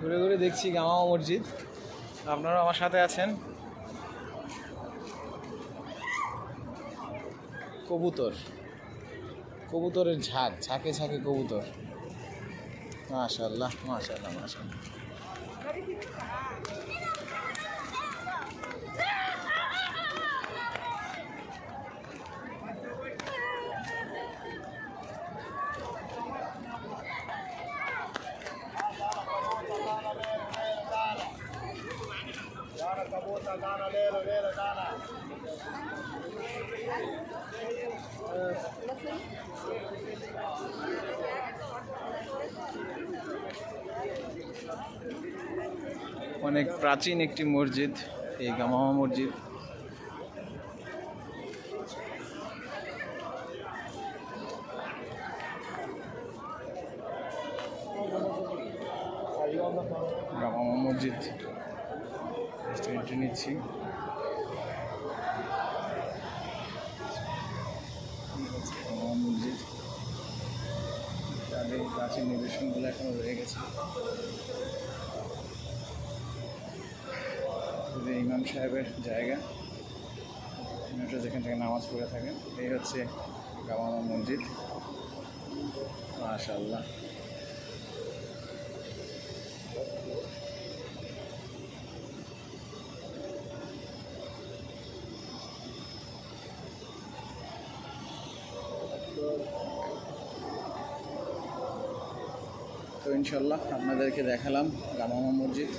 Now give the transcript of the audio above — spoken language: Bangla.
ঘুরে ঘুরে দেখছি গামা মসজিদ। আপনারা আমার সাথে আছেন। কবুতর। কবুতরের ঝাঁক, ঝাঁকে ঝাঁকে কবুতর। মাশাল্লাহ মাশাল্লাহ মাশাল্লাহ অনেক প্রাচীন একটি মসজিদ এই গামামা মসজিদ। গামামা মসজিদ। এন্ট্রি নিচ্ছি। মসজিদ তাদের প্রাচীন নিদর্শনগুলো এখনও রয়ে গেছে। ইমাম সাহেবের জায়গা। ইমামটা যেখান থেকে নামাজ পড়ে থাকেন, এই হচ্ছে গামামা মসজিদ। মাশাল্লাহ ইনশাল্লাহ আপনাদেরকে দেখালাম গামামা মসজিদ।